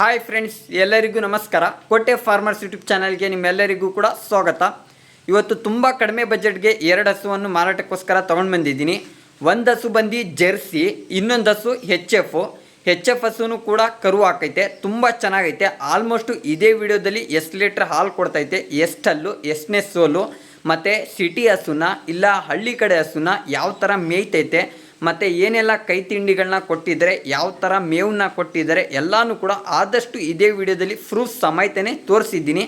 Hi friends ಎಲ್ಲರಿಗೂ ನಮಸ್ಕಾರ. ಕೋಟೆ ಫಾರ್ಮರ್ಸ್ ಯೂಟ್ಯೂಬ್ ಚಾನಲ್ಗೆ ನಿಮ್ಮೆಲ್ಲರಿಗೂ ಕೂಡ ಸ್ವಾಗತ. ಇವತ್ತು ತುಂಬ ಕಡಿಮೆ ಬಜೆಟ್ಗೆ ಎರಡು ಹಸುವನ್ನು ಮಾರಾಟಕ್ಕೋಸ್ಕರ ತೊಗೊಂಡು ಬಂದಿದ್ದೀನಿ. ಒಂದು ಹಸು ಬಂದು ಜೆರ್ಸಿ, ಇನ್ನೊಂದು ಹಸು ಹೆಚ್ ಎಫ್ ಹೆಚ್ ಎಫ್ ಹಸುನು ಕೂಡ ಕರು ಹಾಕೈತೆ, ತುಂಬ ಚೆನ್ನಾಗೈತೆ. ಆಲ್ಮೋಸ್ಟು ಇದೇ ವಿಡಿಯೋದಲ್ಲಿ ಎಷ್ಟು ಲೀಟ್ರ್ ಹಾಲು ಕೊಡ್ತೈತೆ ಎಷ್ಟಲ್ಲು ಎಷ್ಟನೇ ಸೋಲು, ಮತ್ತು ಸಿಟಿ ಹಸುನ, ಇಲ್ಲ ಹಳ್ಳಿ ಕಡೆ ಹಸುನ ಯಾವ ಥರ ಮೇಯ್ತೈತೆ ಮತ್ತು ಏನೆಲ್ಲ ಕೈ ತಿಂಡಿಗಳನ್ನ ಕೊಟ್ಟಿದ್ದಾರೆ, ಯಾವ ಥರ ಮೇವನ್ನ ಕೊಟ್ಟಿದ್ದಾರೆ, ಎಲ್ಲನೂ ಕೂಡ ಆದಷ್ಟು ಇದೇ ವಿಡಿಯೋದಲ್ಲಿ ಪ್ರೂಫ್ ಸಮೇತನೇ ತೋರಿಸಿದ್ದೀನಿ.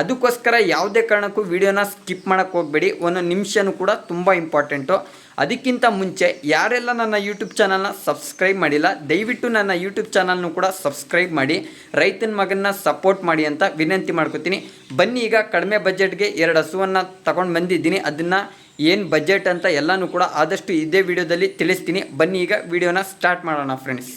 ಅದಕ್ಕೋಸ್ಕರ ಯಾವುದೇ ಕಾರಣಕ್ಕೂ ವಿಡಿಯೋನ ಸ್ಕಿಪ್ ಮಾಡೋಕ್ಕೆ ಹೋಗಬೇಡಿ. ಒಂದು ನಿಮಿಷನೂ ಕೂಡ ತುಂಬ ಇಂಪಾರ್ಟೆಂಟು ಅದಕ್ಕಿಂತ ಮುಂಚೆ ಯಾರೆಲ್ಲ ನನ್ನ ಯೂಟ್ಯೂಬ್ ಚಾನಲ್ನ ಸಬ್ಸ್ಕ್ರೈಬ್ ಮಾಡಿಲ್ಲ, ದಯವಿಟ್ಟು ನನ್ನ ಯೂಟ್ಯೂಬ್ ಚಾನಲ್ನು ಕೂಡ ಸಬ್ಸ್ಕ್ರೈಬ್ ಮಾಡಿ. ರೈತನ ಮಗನ್ನ ಸಪೋರ್ಟ್ ಮಾಡಿ ಅಂತ ವಿನಂತಿ ಮಾಡ್ಕೋತೀನಿ. ಬನ್ನಿ ಈಗ ಕಡಿಮೆ ಬಜೆಟ್ಗೆ ಎರಡು ಹಸುವನ್ನು ತಗೊಂಡು ಬಂದಿದ್ದೀನಿ. ಅದನ್ನು ಏನು ಬಜೆಟ್ ಅಂತ ಎಲ್ಲನೂ ಕೂಡ ಆದಷ್ಟು ಇದೇ ವಿಡಿಯೋದಲ್ಲಿ ತಿಳಿಸ್ತೀನಿ. ಬನ್ನಿ ಈಗ ವಿಡಿಯೋನ ಸ್ಟಾರ್ಟ್ ಮಾಡೋಣ ಫ್ರೆಂಡ್ಸ್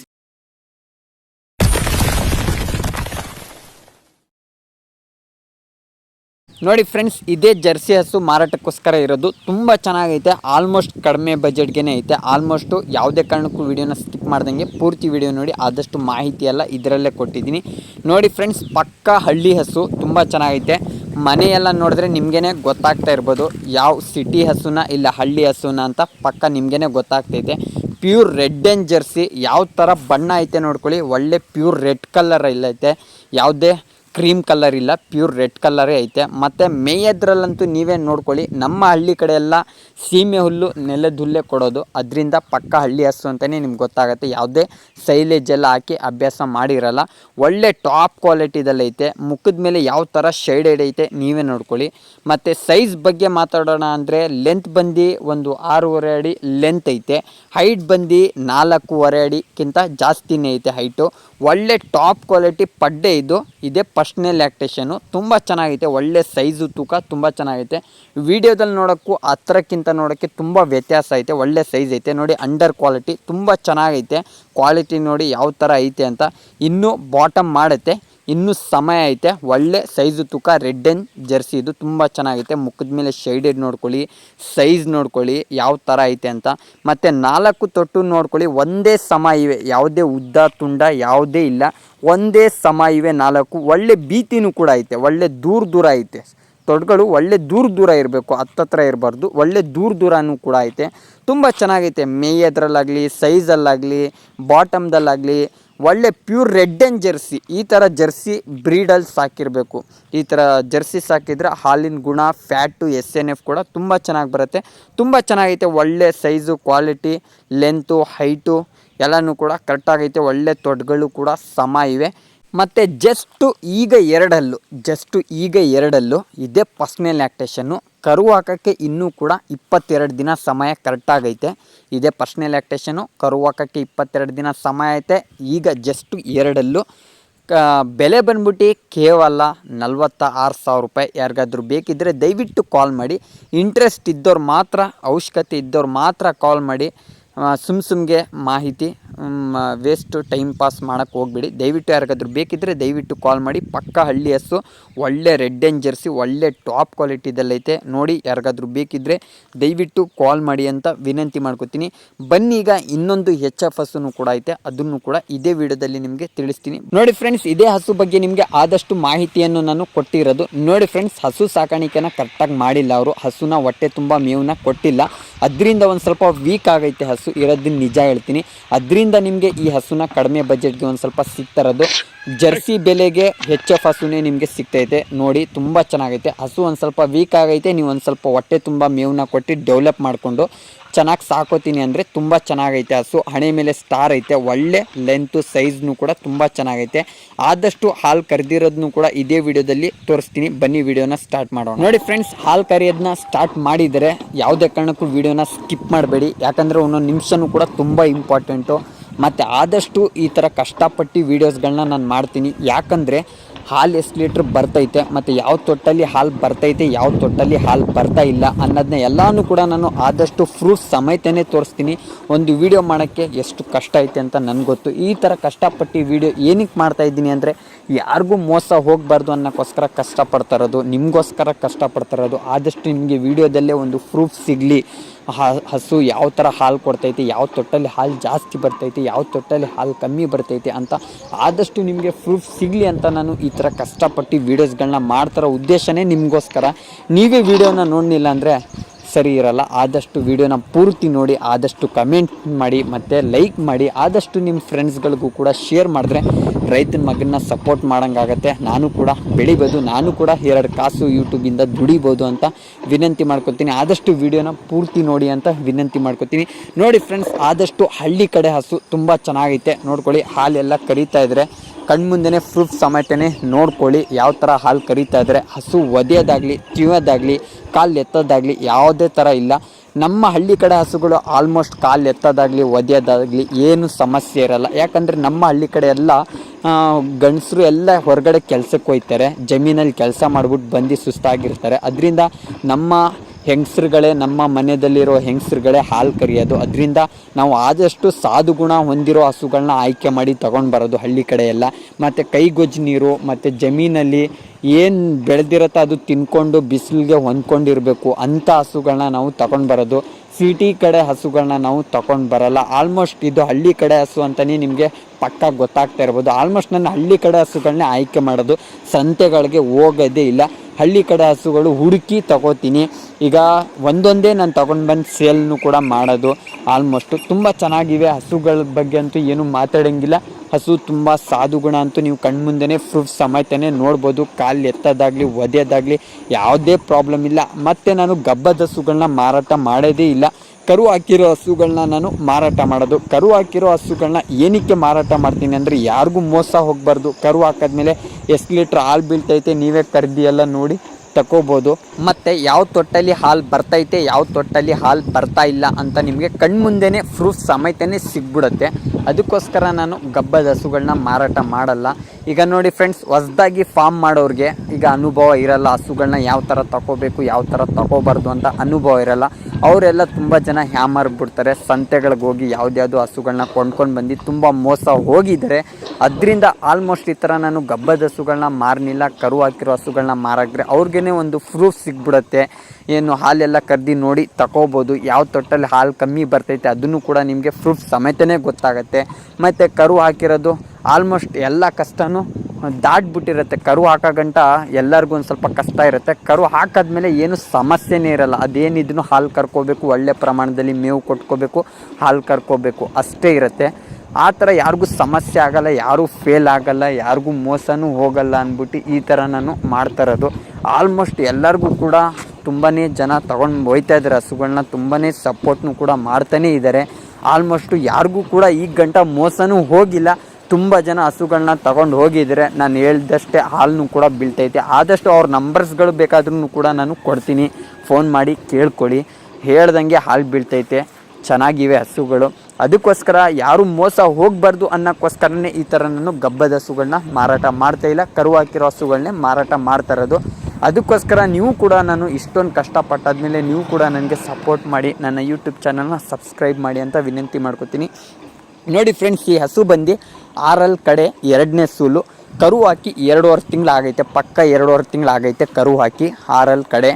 ನೋಡಿ ಫ್ರೆಂಡ್ಸ್ ಇದೇ ಜರ್ಸಿ ಹಸು ಮಾರಾಟಕ್ಕೋಸ್ಕರ ಇರೋದು. ತುಂಬ ಚೆನ್ನಾಗೈತೆ. ಆಲ್ಮೋಸ್ಟ್ ಕಡಿಮೆ ಬಜೆಟ್ಗೆ ಐತೆ. ಆಲ್ಮೋಸ್ಟು ಯಾವುದೇ ಕಾರಣಕ್ಕೂ ವಿಡಿಯೋನ ಸ್ಕಿಪ್ ಮಾಡ್ದಂಗೆ ಪೂರ್ತಿ ವಿಡಿಯೋ ನೋಡಿ. ಆದಷ್ಟು ಮಾಹಿತಿ ಎಲ್ಲ ಇದರಲ್ಲೇ ಕೊಟ್ಟಿದ್ದೀನಿ. ನೋಡಿ ಫ್ರೆಂಡ್ಸ್ ಪಕ್ಕ ಹಳ್ಳಿ ಹಸು ತುಂಬ ಚೆನ್ನಾಗೈತೆ. ಮನೆಯೆಲ್ಲ ನೋಡಿದ್ರೆ ನಿಮಗೇ ಗೊತ್ತಾಗ್ತಾ ಇರ್ಬೋದು. ಯಾವ ಸಿಟಿ ಹಸುನ ಇಲ್ಲ ಹಳ್ಳಿ ಹಸುನ ಅಂತ ಪಕ್ಕ ನಿಮಗೇ ಗೊತ್ತಾಗ್ತೈತೆ. ಪ್ಯೂರ್ ರೆಡ್ ಆ್ಯಂಡ್ ಜರ್ಸಿ ಯಾವ ಥರ ಬಣ್ಣ ಐತೆ ನೋಡ್ಕೊಳ್ಳಿ. ಒಳ್ಳೆ ಪ್ಯೂರ್ ರೆಡ್ ಕಲರ್ ಇಲ್ಲೈತೆ ಯಾವುದೇ ಕ್ರೀಮ್ ಕಲರ್ ಇಲ್ಲ, ಪ್ಯೂರ್ ರೆಡ್ ಕಲರೇ ಐತೆ. ಮತ್ತು ಮೇಯದ್ರಲ್ಲಂತೂ ನೀವೇ ನೋಡ್ಕೊಳ್ಳಿ, ನಮ್ಮ ಹಳ್ಳಿ ಕಡೆ ಎಲ್ಲ ಸೀಮೆ ಹುಲ್ಲು ನೆಲದ ಹುಲ್ಲೇ ಕೊಡೋದು. ಅದರಿಂದ ಪಕ್ಕ ಹಳ್ಳಿ ಹಸು ಅಂತಲೇ ನಿಮ್ಗೆ ಗೊತ್ತಾಗುತ್ತೆ. ಯಾವುದೇ ಸೈಲೇಜ್ ಎಲ್ಲ ಹಾಕಿ ಅಭ್ಯಾಸ ಮಾಡಿರಲ್ಲ. ಒಳ್ಳೆ ಟಾಪ್ ಕ್ವಾಲಿಟಿದಲ್ಲೈತೆ ಮುಖದ ಮೇಲೆ ಯಾವ ಥರ ಶೇಡೆಡ್ ಐತೆ ನೀವೇ ನೋಡ್ಕೊಳ್ಳಿ. ಮತ್ತು ಸೈಜ್ ಬಗ್ಗೆ ಮಾತಾಡೋಣ ಅಂದರೆ ಲೆಂತ್ ಬಂದು ಒಂದು ಆರೂವರೆ ಅಡಿ ಲೆಂತ್ ಐತೆ. ಹೈಟ್ ಬಂದು ನಾಲ್ಕೂವರೆ ಅಡಿಕ್ಕಿಂತ ಜಾಸ್ತಿನೇ ಐತೆ ಹೈಟು ಒಳ್ಳೆ ಟಾಪ್ ಕ್ವಾಲಿಟಿ ಪಡ್ಡೆ ಇದು. ಇದೇ ಫಸ್ಟ್ನೇ ಲ್ಯಾಕ್ಟೇಷನು ತುಂಬ ಚೆನ್ನಾಗೈತೆ. ಒಳ್ಳೆ ಸೈಜು ತೂಕ ತುಂಬ ಚೆನ್ನಾಗೈತೆ. ವಿಡಿಯೋದಲ್ಲಿ ನೋಡೋಕ್ಕೂ ಹತ್ರಕ್ಕಿಂತ ನೋಡೋಕ್ಕೆ ತುಂಬ ವ್ಯತ್ಯಾಸ ಐತೆ. ಒಳ್ಳೆ ಸೈಜ್ ಐತೆ. ನೋಡಿ, ಅಂಡರ್ ಕ್ವಾಲಿಟಿ ತುಂಬ ಚೆನ್ನಾಗೈತೆ. ಕ್ವಾಲಿಟಿ ನೋಡಿ ಯಾವ ಥರ ಐತೆ ಅಂತ ಇನ್ನೂ ಬಾಟಮ್ ಮಾಡುತ್ತೆ. ಇನ್ನೂ ಸಮಯ ಐತೆ. ಒಳ್ಳೆ ಸೈಜು ತೂಕ, ರೆಡ್ ಆ್ಯಂಡ್ ಜರ್ಸಿ. ಇದು ತುಂಬ ಚೆನ್ನಾಗೈತೆ. ಮುಖದ ಮೇಲೆ ಶೈಡೆಡ್ ನೋಡ್ಕೊಳ್ಳಿ, ಸೈಜ್ ನೋಡ್ಕೊಳ್ಳಿ, ಯಾವ ಥರ ಐತೆ ಅಂತ. ಮತ್ತು ನಾಲ್ಕು ತೊಟ್ಟು ನೋಡ್ಕೊಳ್ಳಿ. ಒಂದೇ ಸಮ ಇವೆ. ಯಾವುದೇ ಉದ್ದ, ತುಂಡ, ಯಾವುದೇ ಇಲ್ಲ. ಒಂದೇ ಸಮ ಇವೆ ನಾಲ್ಕು. ಒಳ್ಳೆ ಭೀತಿನೂ ಕೂಡ ಐತೆ. ಒಳ್ಳೆ ದೂರ ದೂರ ಐತೆ. ತೊಡ್ಗಳು ಒಳ್ಳೆ ದೂರ ದೂರ ಇರಬೇಕು. ಹತ್ತತ್ರ ಇರಬಾರ್ದು. ಒಳ್ಳೆ ದೂರ ದೂರನೂ ಕೂಡ ಐತೆ. ತುಂಬ ಚೆನ್ನಾಗೈತೆ. ಮೇಯದ್ರಲ್ಲಾಗಲಿ, ಸೈಜಲ್ಲಾಗಲಿ, ಬಾಟಮ್ದಲ್ಲಾಗಲಿ ಒಳ್ಳೆ ಪ್ಯೂರ್ ರೆಡ್ ಆ್ಯಂಡ್ ಜರ್ಸಿ, ಈ ಥರ ಜರ್ಸಿ ಬ್ರೀಡಲ್ಲಿ ಸಾಕಿರಬೇಕು ಈ ಥರ ಜರ್ಸಿ ಸಾಕಿದ್ರೆ ಹಾಲಿನ ಗುಣ, ಫ್ಯಾಟು, ಎಸ್ ಎನ್ ಎಫ್ ಕೂಡ ತುಂಬ ಚೆನ್ನಾಗಿ ಬರುತ್ತೆ. ತುಂಬ ಚೆನ್ನಾಗೈತೆ, ಒಳ್ಳೆ ಸೈಜು, ಕ್ವಾಲಿಟಿ, ಲೆಂತು, ಹೈಟು ಎಲ್ಲನೂ ಕೂಡ ಕರೆಕ್ಟಾಗೈತೆ ಒಳ್ಳೆ ತೊಡ್ಗಳು ಕೂಡ ಸಮ ಇವೆ. ಮತ್ತು ಜಸ್ಟು ಈಗ ಎರಡಲ್ಲು, ಜಸ್ಟು ಈಗ ಎರಡಲ್ಲು ಇದೇ ಫಸ್ಟ್ನೇ ಲ್ಯಾಕ್ಟೇಷನ್ನು ಕರು ಹಾಕೋಕ್ಕೆ ಇನ್ನೂ ಕೂಡ ಇಪ್ಪತ್ತೆರಡು ದಿನ ಸಮಯ ಕರೆಕ್ಟಾಗೈತೆ ಇದೇ ಫಸ್ಟ್ನೇ ಲ್ಯಾಕ್ಟೇಷನ್ನು ಕರು ಹಾಕೋಕ್ಕೆ ಇಪ್ಪತ್ತೆರಡು ದಿನ ಸಮಯ ಐತೆ. ಈಗ ಜಸ್ಟು ಎರಡಲ್ಲು. ಕ, ಬೆಲೆ ಬಂದ್ಬಿಟ್ಟು ಕೇವಲ ನಲ್ವತ್ತ ಆರು ಸಾವಿರ ರೂಪಾಯಿ. ಯಾರಿಗಾದರೂ ಬೇಕಿದ್ದರೆ ದಯವಿಟ್ಟು ಕಾಲ್ ಮಾಡಿ. ಇಂಟ್ರೆಸ್ಟ್ ಇದ್ದವ್ರು ಮಾತ್ರ, ಅವಶ್ಯಕತೆ ಇದ್ದವ್ರು ಮಾತ್ರ ಕಾಲ್ ಮಾಡಿ. ಸುಮ್ ಸುಮ್ಗೆ ಮಾಹಿತಿ ವೇಸ್ಟು ಟೈಮ್ ಪಾಸ್ ಮಾಡೋಕ್ಕೆ ಹೋಗ್ಬೇಡಿ. ದಯವಿಟ್ಟು ಯಾರಿಗಾದ್ರೂ ಬೇಕಿದ್ದರೆ ದಯವಿಟ್ಟು ಕಾಲ್ ಮಾಡಿ. ಪಕ್ಕ ಹಳ್ಳಿ ಹಸು ಒಳ್ಳೆ ರೆಡ್ ಆ್ಯಂಡ್ ಜರ್ಸಿ ಒಳ್ಳೆ ಟಾಪ್ ಕ್ವಾಲಿಟಿದಲ್ಲೈತೆ ನೋಡಿ ಯಾರಿಗಾದ್ರೂ ಬೇಕಿದ್ದರೆ ದಯವಿಟ್ಟು ಕಾಲ್ ಮಾಡಿ ಅಂತ ವಿನಂತಿ ಮಾಡ್ಕೋತೀನಿ. ಬನ್ನಿ ಈಗ ಇನ್ನೊಂದು ಹೆಚ್ ಎಫ್ ಹಸುನು ಕೂಡ ಐತೆ. ಅದನ್ನು ಕೂಡ ಇದೇ ವಿಡಿಯೋದಲ್ಲಿ ನಿಮಗೆ ತಿಳಿಸ್ತೀನಿ. ನೋಡಿ ಫ್ರೆಂಡ್ಸ್ ಇದೇ ಹಸು ಬಗ್ಗೆ ನಿಮಗೆ ಆದಷ್ಟು ಮಾಹಿತಿಯನ್ನು ನಾನು ಕೊಟ್ಟಿರೋದು. ನೋಡಿ ಫ್ರೆಂಡ್ಸ್ ಹಸು ಸಾಕಾಣಿಕೆನ ಕರೆಕ್ಟಾಗಿ ಮಾಡಿಲ್ಲ ಅವರು. ಹಸುನ ಹೊಟ್ಟೆ ತುಂಬ ಮೇವನ್ನ ಕೊಟ್ಟಿಲ್ಲ. ಅದರಿಂದ ಒಂದು ಸ್ವಲ್ಪ ವೀಕ್ ಆಗೈತೆ ಹಸು. ಇರೋದನ್ನ ನಿಜ ಹೇಳ್ತೀನಿ. ಅದರಿಂದ ನಿಮಗೆ ಈ ಹಸುನ ಕಡಿಮೆ ಬಜೆಟ್ಗೆ ಒಂದು ಸ್ವಲ್ಪ ಸಿಗ್ತಾರದು. ಜರ್ಸಿ ಬೆಲೆಗೆ ಹೆಚ್ ಎಫ್ ಹಸುನೇ ನಿಮಗೆ ಸಿಗ್ತೈತೆ. ನೋಡಿ, ತುಂಬ ಚೆನ್ನಾಗೈತೆ. ಹಸು ಒಂದು ಸ್ವಲ್ಪ ವೀಕ್ ಆಗೈತೆ. ನೀವು ಒಂದು ಸ್ವಲ್ಪ ಹೊಟ್ಟೆ ತುಂಬ ಮೇವನ್ನ ಕೊಟ್ಟು ಡೆವಲಪ್ ಮಾಡಿಕೊಂಡು ಚೆನ್ನಾಗಿ ಸಾಕೋತೀನಿ ಅಂದರೆ ತುಂಬ ಚೆನ್ನಾಗೈತೆ. ಹಸು ಹಣೆ ಮೇಲೆ ಸ್ಟಾರ್ ಐತೆ. ಒಳ್ಳೆ ಲೆಂತು ಸೈಜ್ನು ಕೂಡ ತುಂಬ ಚೆನ್ನಾಗೈತೆ. ಆದಷ್ಟು ಹಾಲು ಕರೆದಿರೋದನ್ನು ಕೂಡ ಇದೇ ವಿಡಿಯೋದಲ್ಲಿ ತೋರಿಸ್ತೀನಿ. ಬನ್ನಿ ವಿಡಿಯೋನ ಸ್ಟಾರ್ಟ್ ಮಾಡೋಣ. ನೋಡಿ ಫ್ರೆಂಡ್ಸ್ ಹಾಲು ಕರೆಯೋದನ್ನ ಸ್ಟಾರ್ಟ್ ಮಾಡಿದರೆ ಯಾವುದೇ ಕಾರಣಕ್ಕೂ ವಿಡಿಯೋನ ಸ್ಕಿಪ್ ಮಾಡಬೇಡಿ. ಯಾಕಂದರೆ ಒಂದೊಂದು ನಿಮಿಷನೂ ಕೂಡ ತುಂಬ ಇಂಪಾರ್ಟೆಂಟು ಮತ್ತು ಆದಷ್ಟು ಈ ಥರ ಕಷ್ಟಪಟ್ಟು ವೀಡಿಯೋಸ್ಗಳನ್ನ ನಾನು ಮಾಡ್ತೀನಿ. ಯಾಕಂದರೆ ಹಾಲು ಎಷ್ಟು ಲೀಟ್ರ್ ಬರ್ತೈತೆ, ಮತ್ತು ಯಾವ ತೊಟ್ಟಲ್ಲಿ ಹಾಲು ಬರ್ತೈತೆ, ಯಾವ ತೊಟ್ಟಲ್ಲಿ ಹಾಲು ಬರ್ತಾ ಇಲ್ಲ ಅನ್ನೋದನ್ನ ಎಲ್ಲನೂ ಕೂಡ ನಾನು ಆದಷ್ಟು ಪ್ರೂಫ್ ಸಮೇತನೇ ತೋರಿಸ್ತೀನಿ. ಒಂದು ವಿಡಿಯೋ ಮಾಡೋಕ್ಕೆ ಎಷ್ಟು ಕಷ್ಟ ಐತೆ ಅಂತ ನನಗೆ ಗೊತ್ತು. ಈ ಥರ ಕಷ್ಟಪಟ್ಟು ವಿಡಿಯೋ ಏನಕ್ಕೆ ಮಾಡ್ತಾ ಇದ್ದೀನಿ ಅಂದರೆ ಯಾರಿಗೂ ಮೋಸ ಹೋಗಬಾರ್ದು ಅನ್ನೋಕ್ಕೋಸ್ಕರ ಕಷ್ಟಪಡ್ತಾ ಇರೋದು, ನಿಮಗೋಸ್ಕರ ಕಷ್ಟಪಡ್ತಾ ಇರೋದು. ಆದಷ್ಟು ನಿಮಗೆ ವಿಡಿಯೋದಲ್ಲೇ ಒಂದು ಪ್ರೂಫ್ ಸಿಗಲಿ. ಹಸು ಯಾವ ಥರ ಹಾಲು ಕೊಡ್ತೈತಿ, ಯಾವ ತೊಟ್ಟಲ್ಲಿ ಹಾಲು ಜಾಸ್ತಿ ಬರ್ತೈತೆ, ಯಾವ ತೊಟ್ಟಲ್ಲಿ ಹಾಲು ಕಮ್ಮಿ ಬರ್ತೈತೆ ಅಂತ ಆದಷ್ಟು ನಿಮಗೆ ಪ್ರೂಫ್ ಸಿಗಲಿ ಅಂತ ನಾನು ಈ ಥರ ಕಷ್ಟಪಟ್ಟು ವೀಡಿಯೋಸ್ಗಳನ್ನ ಮಾಡ್ತಾರೋ ಉದ್ದೇಶನೇ ನಿಮಗೋಸ್ಕರ. ನೀವೇ ವೀಡಿಯೋನ ನೋಡಲಿಲ್ಲ ಅಂದರೆ ಸರಿ ಇರಲ್ಲ, ಆದಷ್ಟು ವಿಡಿಯೋನ ಪೂರ್ತಿ ನೋಡಿ, ಆದಷ್ಟು ಕಮೆಂಟ್ ಮಾಡಿ, ಮತ್ತು ಲೈಕ್ ಮಾಡಿ, ಆದಷ್ಟು ನಿಮ್ಮ ಫ್ರೆಂಡ್ಸ್ಗಳಿಗೂ ಕೂಡ ಶೇರ್ ಮಾಡಿದ್ರೆ ರೈತನ ಮಗನ್ನ ಸಪೋರ್ಟ್ ಮಾಡೋಂಗಾಗತ್ತೆ. ನಾನು ಕೂಡ ಬೆಳಿಬೋದು, ನಾನು ಕೂಡ ಎರಡು ಕಾಸು ಯೂಟ್ಯೂಬಿಂದ ದುಡಿಬೋದು ಅಂತ ವಿನಂತಿ ಮಾಡ್ಕೊತೀನಿ. ಆದಷ್ಟು ವಿಡಿಯೋನ ಪೂರ್ತಿ ನೋಡಿ ಅಂತ ವಿನಂತಿ ಮಾಡ್ಕೊತೀನಿ. ನೋಡಿ ಫ್ರೆಂಡ್ಸ್ ಆದಷ್ಟು ಹಳ್ಳಿ ಕಡೆ ಹಸು ತುಂಬ ಚೆನ್ನಾಗೈತೆ. ನೋಡ್ಕೊಳ್ಳಿ, ಹಾಲೆಲ್ಲ ಕರೀತಾ ಇದ್ರೆ ಕಣ್ಮುಂದೆನೇ ಪ್ರೂಫ್ ಸಮೇತನೇ ನೋಡ್ಕೊಳ್ಳಿ. ಯಾವ ಥರ ಹಾಲು ಕರೀತಾ ಇದ್ದಾರೆ ಹಸು ಒದೆಯೋದಾಗಲಿ, ತಿನ್ನೋದಾಗಲಿ, ಕಾಲು ಎತ್ತೋದಾಗಲಿ ಯಾವುದೇ ಥರ ಇಲ್ಲ. ನಮ್ಮ ಹಳ್ಳಿ ಕಡೆ ಹಸುಗಳು ಆಲ್ಮೋಸ್ಟ್ ಕಾಲು ಎತ್ತೋದಾಗಲಿ, ಒದೆಯೋದಾಗಲಿ ಏನು ಸಮಸ್ಯೆ ಇರಲ್ಲ. ಯಾಕಂದರೆ ನಮ್ಮ ಹಳ್ಳಿ ಕಡೆ ಎಲ್ಲ ಗಂಡಸರು ಎಲ್ಲ ಹೊರಗಡೆ ಕೆಲಸಕ್ಕೆ ಹೋಗ್ತಾರೆ. ಜಮೀನಲ್ಲಿ ಕೆಲಸ ಮಾಡ್ಬಿಟ್ಟು ಬಂದು ಸುಸ್ತಾಗಿರ್ತಾರೆ. ಅದರಿಂದ ನಮ್ಮ ಹೆಂಗಸ್ರುಗಳೇ, ನಮ್ಮ ಮನೆಯಲ್ಲಿರೋ ಹೆಂಗಸ್ರುಗಳೇ ಹಾಲು ಕರಿಯೋದು. ಅದರಿಂದ ನಾವು ಆದಷ್ಟು ಸಾಧುಗುಣ ಹೊಂದಿರೋ ಹಸುಗಳನ್ನ ಆಯ್ಕೆ ಮಾಡಿ ತಗೊಂಡು ಬರೋದು ಹಳ್ಳಿ ಕಡೆ ಎಲ್ಲ ಮತ್ತು ಕೈಗೊಜ್ಜು ನೀರು, ಮತ್ತು ಜಮೀನಲ್ಲಿ ಏನು ಬೆಳೆದಿರತ್ತೋ ಅದು ತಿನ್ಕೊಂಡು ಬಿಸಿಲಿಗೆ ಹೊಂದ್ಕೊಂಡಿರಬೇಕು. ಅಂಥ ಹಸುಗಳನ್ನ ನಾವು ತಗೊಂಡು ಬರೋದು. ಸಿಟಿ ಕಡೆ ಹಸುಗಳನ್ನ ನಾವು ತಗೊಂಡು ಬರಲ್ಲ. ಆಲ್ಮೋಸ್ಟ್ ಇದು ಹಳ್ಳಿ ಕಡೆ ಹಸು ಅಂತಲೇ ನಿಮಗೆ ಪಕ್ಕ ಗೊತ್ತಾಗ್ತಾ ಇರ್ಬೋದು. ಆಲ್ಮೋಸ್ಟ್ ನನ್ನ ಹಳ್ಳಿ ಕಡೆ ಹಸುಗಳನ್ನೇ ಆಯ್ಕೆ ಮಾಡೋದು ಸಂತೆಗಳಿಗೆ ಹೋಗೋದೇ ಇಲ್ಲ. ಹಳ್ಳಿ ಕಡೆ ಹಸುಗಳು ಹುಡುಕಿ ತಗೋತೀನಿ. ಈಗ ಒಂದೊಂದೇ ನಾನು ತಗೊಂಡು ಬಂದು ಸೇಲ್ನು ಕೂಡ ಮಾಡೋದು. ಆಲ್ಮೋಸ್ಟು ತುಂಬ ಚೆನ್ನಾಗಿವೆ. ಹಸುಗಳ ಬಗ್ಗೆ ಅಂತೂ ಏನೂ ಮಾತಾಡೋಂಗಿಲ್ಲ. ಹಸು ತುಂಬ ಸಾಧುಗುಣ ಅಂತೂ ನೀವು ಕಣ್ಮುಂದೆ ಪ್ರೂಫ್ ಸಮೇತನೇ ನೋಡ್ಬೋದು. ಕಾಲು ಎತ್ತೋದಾಗಲಿ, ಒದೆಯೋದಾಗಲಿ ಯಾವುದೇ ಪ್ರಾಬ್ಲಮ್ ಇಲ್ಲ. ಮತ್ತು ನಾನು ಗಬ್ಬದ ಹಸುಗಳನ್ನ ಮಾರಾಟ ಮಾಡೋದೇ ಇಲ್ಲ. ಕರು ಹಾಕಿರೋ ಹಸುಗಳನ್ನ ನಾನು ಮಾರಾಟ ಮಾಡೋದು. ಕರು ಹಾಕಿರೋ ಹಸುಗಳನ್ನ ಏನಕ್ಕೆ ಮಾರಾಟ ಮಾಡ್ತೀನಿ ಅಂದರೆ ಯಾರಿಗೂ ಮೋಸ ಹೋಗಬಾರ್ದು. ಕರು ಹಾಕಿದ್ಮೇಲೆ ಎಷ್ಟು ಲೀಟ್ರ್ ಹಾಲು ಬೀಳ್ತೈತೆ ನೀವೇ ಕರೆದಿ ಎಲ್ಲ ನೋಡಿ. ತಗೋಬೋದು ಮತ್ತು ಯಾವ ತೊಟ್ಟಲ್ಲಿ ಹಾಲು ಬರ್ತೈತೆ, ಯಾವ ತೊಟ್ಟಲ್ಲಿ ಹಾಲು ಬರ್ತಾ ಇಲ್ಲ ಅಂತ ನಿಮಗೆ ಕಣ್ಮುಂದೆನೇ ಪ್ರೂಫ್ ಸಮೇತನೇ ಸಿಗ್ಬಿಡುತ್ತೆ. ಅದಕ್ಕೋಸ್ಕರ ನಾನು ಗಬ್ಬದ ಹಸುಗಳನ್ನ ಮಾರಾಟ ಮಾಡಲ್ಲ. ಈಗ ನೋಡಿ ಫ್ರೆಂಡ್ಸ್ ಹೊಸ್ದಾಗಿ ಫಾರ್ಮ್ ಮಾಡೋರಿಗೆ ಈಗ ಅನುಭವ ಇರಲ್ಲ ಹಸುಗಳನ್ನ ಯಾವ ಥರ ತಗೋಬೇಕು ಯಾವ ಥರ ತಗೋಬಾರ್ದು ಅಂತ ಅನುಭವ ಇರಲ್ಲ. ಅವರೆಲ್ಲ ತುಂಬ ಜನ ಬಿಡ್ತಾರೆ, ಸಂತೆಗಳಿಗೆ ಹೋಗಿ ಯಾವುದ್ಯಾವುದು ಹಸುಗಳನ್ನ ಕೊಂಡ್ಕೊಂಡು ಬಂದು ತುಂಬ ಮೋಸ ಹೋಗಿದ್ದಾರೆ. ಅದರಿಂದ ಆಲ್ಮೋಸ್ಟ್ ಈ ಥರ ನಾನು ಗಬ್ಬದ ಹಸುಗಳನ್ನ ಮಾರನಿಲ್ಲ, ಕರು ಹಾಕಿರೋ ಹಸುಗಳನ್ನ ಮಾರಾಕ್ರೆ ಅವ್ರಿಗೇ ಒಂದು ಪ್ರೂಫ್ ಸಿಗ್ಬಿಡುತ್ತೆ. ಏನು ಹಾಲೆಲ್ಲ ಕರ್ದು ನೋಡಿ ತಗೋಬೋದು ಯಾವ ತೊಟ್ಟಲ್ಲಿ ಹಾಲು ಕಮ್ಮಿ ಬರ್ತೈತೆ, ಅದನ್ನು ಕೂಡ ನಿಮಗೆ ಪ್ರೂಫ್ ಸಮೇತನೇ ಗೊತ್ತಾಗುತ್ತೆ. ಮತ್ತು ಕರು ಹಾಕಿರೋದು ಆಲ್ಮೋಸ್ಟ್ ಎಲ್ಲ ಕಷ್ಟನೂ ದಾಟ್ಬಿಟ್ಟಿರುತ್ತೆ. ಕರು ಹಾಕೋ ಗಂಟ ಎಲ್ಲರಿಗೂ ಒಂದು ಸ್ವಲ್ಪ ಕಷ್ಟ ಇರುತ್ತೆ. ಕರು ಹಾಕಾದ್ಮೇಲೆ ಏನು ಸಮಸ್ಯೆನೇ ಇರಲ್ಲ. ಅದೇನಿದ್ರು ಹಾಲು ಕರ್ಕೋಬೇಕು, ಒಳ್ಳೆ ಪ್ರಮಾಣದಲ್ಲಿ ಮೇವು ಕೊಟ್ಕೋಬೇಕು, ಹಾಲು ಕರ್ಕೋಬೇಕು, ಅಷ್ಟೇ ಇರುತ್ತೆ. ಆ ಥರ ಯಾರಿಗೂ ಸಮಸ್ಯೆ ಆಗಲ್ಲ, ಯಾರೂ ಫೇಲ್ ಆಗಲ್ಲ, ಯಾರಿಗೂ ಮೋಸನೂ ಹೋಗಲ್ಲ ಅಂದ್ಬಿಟ್ಟು ಈ ಥರ ನಾನು ಮಾಡ್ತಾ ಇರೋದು. ಆಲ್ಮೋಸ್ಟ್ ಎಲ್ಲರಿಗೂ ಕೂಡ ತುಂಬಾ ಜನ ತೊಗೊಂಡು ಹೋಯ್ತಾ ಇದ್ದಾರೆ ಹಸುಗಳನ್ನ ತುಂಬಾ ಸಪೋರ್ಟ್ನು ಕೂಡ ಮಾಡ್ತಾನೇ ಇದ್ದಾರೆ ಆಲ್ಮೋಸ್ಟು ಯಾರಿಗೂ ಕೂಡ ಈಗ ಗಂಟ ಮೋಸನೂ ಹೋಗಿಲ್ಲ. ತುಂಬ ಜನ ಹಸುಗಳನ್ನ ತಗೊಂಡು ಹೋಗಿದ್ರೆ ನಾನು ಹೇಳ್ದಷ್ಟೇ ಹಾಲನ್ನು ಕೂಡ ಬೀಳ್ತೈತೆ. ಆದಷ್ಟು ಅವ್ರ ನಂಬರ್ಸ್ಗಳು ಬೇಕಾದ್ರೂ ಕೂಡ ನಾನು ಕೊಡ್ತೀನಿ. ಫೋನ್ ಮಾಡಿ ಕೇಳ್ಕೊಳ್ಳಿ. ಹೇಳ್ದಂಗೆ ಹಾಲು ಬೀಳ್ತೈತೆ. ಚೆನ್ನಾಗಿವೆ ಹಸುಗಳು. ಅದಕ್ಕೋಸ್ಕರ ಯಾರು ಮೋಸ ಹೋಗಬಾರ್ದು ಅನ್ನೋಕ್ಕೋಸ್ಕರನೇ ಈ ಥರ ನಾನು ಗಬ್ಬದ ಹಸುಗಳನ್ನ ಮಾರಾಟ ಮಾಡ್ತಾ ಇಲ್ಲ. ಕರು ಹಾಕಿರೋ ಹಸುಗಳನ್ನೇ ಮಾರಾಟ ಮಾಡ್ತಾ ಇರೋದು. ಅದಕ್ಕೋಸ್ಕರ ನೀವು ಕೂಡ ನಾನು ಇಷ್ಟೊಂದು ಕಷ್ಟಪಟ್ಟಾದಮೇಲೆ ನೀವು ಕೂಡ ನನಗೆ ಸಪೋರ್ಟ್ ಮಾಡಿ, ನನ್ನ ಯೂಟ್ಯೂಬ್ ಚಾನಲ್ನ ಸಬ್ಸ್ಕ್ರೈಬ್ ಮಾಡಿ ಅಂತ ವಿನಂತಿ ಮಾಡ್ಕೋತೀನಿ. ನೋಡಿ ಫ್ರೆಂಡ್ಸ್ ಈ ಹಸು ಬಂದು ಆರಲ್ ಕಡೆ ಎರಡನೇ ಸೂಲು. ಕರು ಹಾಕಿ ಎರಡೂವರೆ ತಿಂಗಳು ಆಗೈತೆ ಪಕ್ಕ ಎರಡೂವರೆ ತಿಂಗಳು ಆಗೈತೆ ಕರು ಹಾಕಿ ಆರಲ್ ಕಡೆ.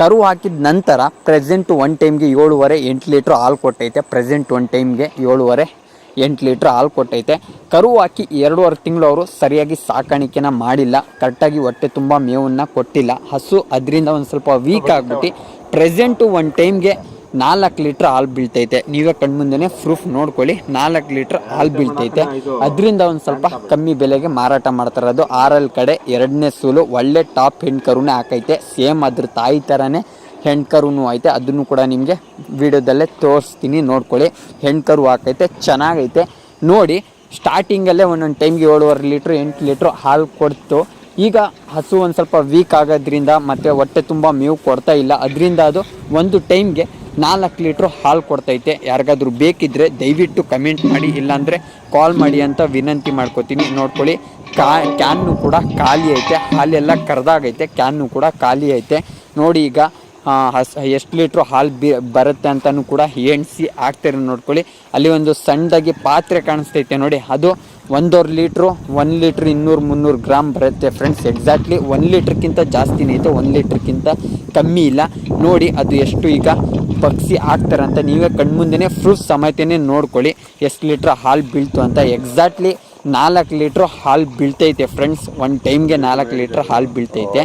ಕರು ಹಾಕಿದ ನಂತರ ಪ್ರೆಸೆಂಟ್ ಒನ್ ಟೈಮ್ಗೆ ಏಳುವರೆ ಎಂಟು ಲೀಟ್ರ್ ಹಾಲು ಕೊಟ್ಟೈತೆ ಪ್ರೆಸೆಂಟ್ ಒನ್ ಟೈಮ್ಗೆ ಏಳುವರೆ ಎಂಟು ಲೀಟ್ರ್ ಹಾಲು ಕೊಟ್ಟೈತೆ. ಕರು ಹಾಕಿ ಎರಡೂವರೆ ತಿಂಗಳು ಅವರು ಸರಿಯಾಗಿ ಸಾಕಾಣಿಕೆನ ಮಾಡಿಲ್ಲ, ಕರೆಕ್ಟಾಗಿ ಹೊಟ್ಟೆ ತುಂಬ ಮೇವನ್ನು ಕೊಟ್ಟಿಲ್ಲ. ಹಸು ಅದರಿಂದ ಒಂದು ಸ್ವಲ್ಪ ವೀಕ್ ಆಗಿಬಿಟ್ಟು. ಪ್ರೆಸೆಂಟು ಒನ್ ಟೈಮ್ಗೆ ನಾಲ್ಕು ಲೀಟ್ರ್ ಹಾಲು ಬೀಳ್ತೈತೆ. ನೀವೇ ಕಣ್ಮುಂದೆ ಪ್ರೂಫ್ ನೋಡ್ಕೊಳ್ಳಿ. ನಾಲ್ಕು ಲೀಟ್ರ್ ಹಾಲು ಬೀಳ್ತೈತೆ. ಅದರಿಂದ ಒಂದು ಸ್ವಲ್ಪ ಕಮ್ಮಿ ಬೆಲೆಗೆ ಮಾರಾಟ ಮಾಡ್ತಾರದು. ಆರಲ್ ಕಡೆ ಎರಡನೇ ಸೂಲು. ಒಳ್ಳೆ ಟಾಪ್ ಹೆಣ್ಕರುನೇ ಹಾಕೈತೆ. ಸೇಮ್ ಅದ್ರ ತಾಯಿ ಥರನೇ ಹೆಣ್ಕರುನು ಐತೆ. ಅದನ್ನು ಕೂಡ ನಿಮಗೆ ವಿಡಿಯೋದಲ್ಲೇ ತೋರಿಸ್ತೀನಿ. ನೋಡ್ಕೊಳ್ಳಿ. ಹೆಣ್ಕರು ಹಾಕೈತೆ. ಚೆನ್ನಾಗೈತೆ. ನೋಡಿ ಸ್ಟಾರ್ಟಿಂಗಲ್ಲೇ ಒಂದೊಂದು ಟೈಮ್ಗೆ ಏಳುವರೆ ಲೀಟ್ರ್ ಎಂಟು ಲೀಟ್ರ್ ಹಾಲು ಕೊಡ್ತು. ಈಗ ಹಸು ಒಂದು ಸ್ವಲ್ಪ ವೀಕ್ ಆಗೋದ್ರಿಂದ ಮತ್ತು ಹೊಟ್ಟೆ ತುಂಬ ಮೇವು ಕೊಡ್ತಾ ಇಲ್ಲ. ಅದರಿಂದ ಅದು ಒಂದು ಟೈಮ್ಗೆ ನಾಲ್ಕು ಲೀಟ್ರು ಹಾಲು ಕೊಡ್ತೈತೆ. ಯಾರಿಗಾದ್ರೂ ಬೇಕಿದ್ದರೆ ದಯವಿಟ್ಟು ಕಮೆಂಟ್ ಮಾಡಿ, ಇಲ್ಲಾಂದರೆ ಕಾಲ್ ಮಾಡಿ ಅಂತ ವಿನಂತಿ ಮಾಡ್ಕೋತೀನಿ. ನೋಡ್ಕೊಳ್ಳಿ, ಕಾ ಕ್ಯಾನ್ನು ಕೂಡ ಖಾಲಿ ಐತೆ. ಹಾಲೆಲ್ಲ ಕರೆದಾಗೈತೆ ಕ್ಯಾನ್ನು ಕೂಡ ಖಾಲಿ ಐತೆ. ನೋಡಿ ಈಗ ಹಸ್, ಎಷ್ಟು ಲೀಟ್ರು ಹಾಲು ಬಿ, ಬರುತ್ತೆ ಅಂತಲೂ ಕೂಡ ಎಣಿಸಿ ಹಾಕ್ತಾರೆ ನೋಡ್ಕೊಳ್ಳಿ. ಅಲ್ಲಿ ಒಂದು ಸಣ್ಣದಾಗಿ ಪಾತ್ರೆ ಕಾಣಿಸ್ತೈತೆ ನೋಡಿ. ಅದು ಒಂದೂವರೆ ಲೀಟ್ರು ಒನ್ ಲೀಟ್ರ್ ಇನ್ನೂರು ಮುನ್ನೂರು ಗ್ರಾಮ್ ಬರುತ್ತೆ ಫ್ರೆಂಡ್ಸ್ ಎಕ್ಸಾಕ್ಟ್ಲಿ ಒನ್ ಲೀಟ್ರ್ಕ್ಕಿಂತ ಜಾಸ್ತಿನೇ ಐತೆ ಒನ್ ಲೀಟ್ರ್ಕ್ಕಿಂತ ಕಮ್ಮಿ ಇಲ್ಲ. ನೋಡಿ ಅದು ಎಷ್ಟು ಈಗ ಪಕ್ಷಿ ಹಾಕ್ತಾರಂತ ನೀವೇ ಕಣ್ಮುಂದೆನೇ ಪ್ರೂಫ್ ಸಮೇತನೇ ನೋಡ್ಕೊಳ್ಳಿ ಎಷ್ಟು ಲೀಟ್ರ್ ಹಾಲು ಬೀಳ್ತು ಅಂತ. ಎಕ್ಸಾಕ್ಟ್ಲಿ ನಾಲ್ಕು ಲೀಟ್ರ್ ಹಾಲು ಬೀಳ್ತೈತೆ ಫ್ರೆಂಡ್ಸ್ ಒನ್ ಟೈಮ್ಗೆ ನಾಲ್ಕು ಲೀಟ್ರ್ ಹಾಲು ಬೀಳ್ತೈತೆ.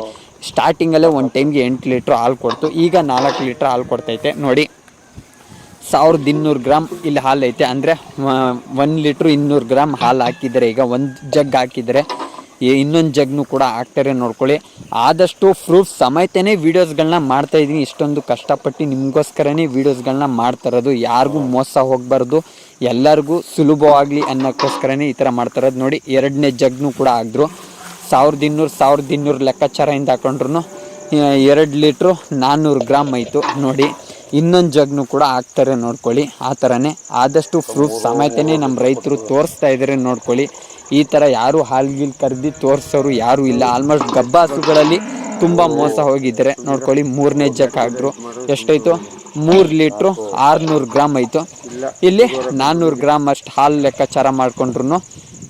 ಸ್ಟಾರ್ಟಿಂಗಲ್ಲೇ ಒಂದು ಟೈಮ್ಗೆ ಎಂಟು ಲೀಟ್ರ್ ಹಾಲು ಕೊಡ್ತು. ಈಗ ನಾಲ್ಕು ಲೀಟ್ರ್ ಹಾಲು ಕೊಡ್ತೈತೆ. ನೋಡಿ, ಸಾವಿರದ ಇನ್ನೂರು ಗ್ರಾಮ್ ಇಲ್ಲಿ ಹಾಲು ಐತೆ. ಅಂದರೆ ಒನ್ ಲೀಟ್ರ್ ಇನ್ನೂರು ಗ್ರಾಮ್ ಹಾಲು ಹಾಕಿದರೆ, ಈಗ ಒಂದು ಜಗ್ ಹಾಕಿದರೆ ಇನ್ನೊಂದು ಜಗ್ನು ಕೂಡ ಆಗ್ತಾರೆ ನೋಡ್ಕೊಳ್ಳಿ. ಆದಷ್ಟು ಪ್ರೂಫ್ ಸಮೇತನೇ ವೀಡಿಯೋಸ್ಗಳನ್ನ ಮಾಡ್ತಾ ಇದ್ದೀನಿ ಇಷ್ಟೊಂದು ಕಷ್ಟಪಟ್ಟು ನಿಮಗೋಸ್ಕರನೇ ವೀಡಿಯೋಸ್ಗಳನ್ನ ಮಾಡ್ತಾ ಇರೋದು. ಯಾರಿಗೂ ಮೋಸ ಹೋಗಬಾರ್ದು. ಎಲ್ಲರಿಗೂ ಸುಲಭವಾಗಲಿ ಅನ್ನೋಕ್ಕೋಸ್ಕರನೇ ಈ ಥರ ಮಾಡ್ತಾ ಇರೋದು. ನೋಡಿ, ಎರಡನೇ ಜಗ್ನು ಕೂಡ ಆದರು ಸಾವಿರದ ಇನ್ನೂರು ಸಾವಿರದ ಇನ್ನೂರು ಲೆಕ್ಕಾಚಾರದಿಂದ ಹಾಕೊಂಡ್ರು ಎರಡು ಲೀಟ್ರು ನಾನ್ನೂರು ಗ್ರಾಮ್ ಆಯಿತು. ನೋಡಿ, ಇನ್ನೊಂದು ಜಗ್ನು ಕೂಡ ಹಾಕ್ತಾರೆ ನೋಡ್ಕೊಳ್ಳಿ. ಆ ಥರನೇ. ಆದಷ್ಟು ಪ್ರೂಫ್ ಸಮೇತನೇ ನಮ್ಮ ರೈತರು ತೋರಿಸ್ತಾ ಇದ್ದಾರೆ ನೋಡ್ಕೊಳ್ಳಿ. ಈ ಥರ ಯಾರು ಹಾಲ್ಗಿಲ್ ಕರೆದಿ ತೋರಿಸೋರು ಯಾರೂ ಇಲ್ಲ. ಆಲ್ಮೋಸ್ಟ್ ಗಬ್ಬ ಹಸುಗಳಲ್ಲಿ ತುಂಬ ಮೋಸ ಹೋಗಿದ್ದಾರೆ. ನೋಡ್ಕೊಳ್ಳಿ, ಮೂರನೇ ಜಕ್ ಹಾಕಿದ್ರು. ಎಷ್ಟಾಯಿತು? ಮೂರು ಲೀಟ್ರು ಆರುನೂರು ಗ್ರಾಮ್ ಆಯಿತು. ಇಲ್ಲಿ ನಾನ್ನೂರು ಗ್ರಾಮ್ ಅಷ್ಟು ಹಾಲು ಲೆಕ್ಕಾಚಾರ ಮಾಡಿಕೊಂಡ್ರು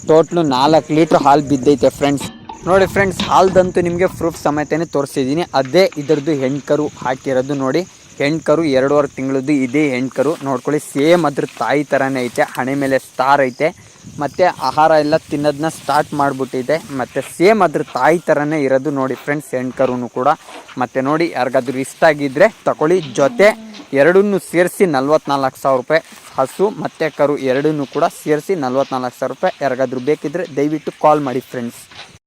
ಟೋಟ್ಲು ನಾಲ್ಕು ಲೀಟ್ರ್ ಹಾಲು ಬಿದ್ದೈತೆ ಫ್ರೆಂಡ್ಸ್ ನೋಡಿ ಫ್ರೆಂಡ್ಸ್ ಹಾಲ್ದಂತೂ ನಿಮಗೆ ಪ್ರೂಫ್ ಸಮೇತನೇ ತೋರಿಸಿದ್ದೀನಿ ಅದೇ ಇದರದ್ದು ಹೆಣ್ಕರು ಹಾಕಿರೋದು ನೋಡಿ. ಹೆಣ್ಕರು ಎರಡೂವರೆ ತಿಂಗಳದ್ದು ಇದೇ ಹೆಣ್ಕರು. ನೋಡ್ಕೊಳ್ಳಿ, ಸೇಮ್ ಅದ್ರ ತಾಯಿ ಥರನೇ ಐತೆ. ಹಣೆ ಮೇಲೆ ಸ್ಟಾರ್ ಐತೆ. ಮತ್ತು ಆಹಾರ ಎಲ್ಲ ತಿನ್ನೋದನ್ನ ಸ್ಟಾರ್ಟ್ ಮಾಡಿಬಿಟ್ಟಿದೆ. ಮತ್ತು ಸೇಮ್ ಅದ್ರ ತಾಯಿ ಥರನೇ ಇರೋದು ನೋಡಿ ಫ್ರೆಂಡ್ಸ್ ಹೆಣ್ಕರೂ ಕೂಡ. ಮತ್ತು ನೋಡಿ ಯಾರಿಗಾದ್ರೂ ಇಷ್ಟ ಆಗಿದ್ದರೆ ತಗೊಳ್ಳಿ. ಜೊತೆ ಎರಡನ್ನೂ ಸೇರಿಸಿ ನಲ್ವತ್ನಾಲ್ಕು ಸಾವಿರ ರೂಪಾಯಿ ಹಸು, ಮತ್ತು ಕರು ಎರಡನ್ನೂ ಕೂಡ ಸೇರಿಸಿ ನಲ್ವತ್ನಾಲ್ಕು ಸಾವಿರ ರೂಪಾಯಿ ಯಾರಿಗಾದ್ರೂ ಬೇಕಿದ್ದರೆ ದಯವಿಟ್ಟು ಕಾಲ್ ಮಾಡಿ ಫ್ರೆಂಡ್ಸ್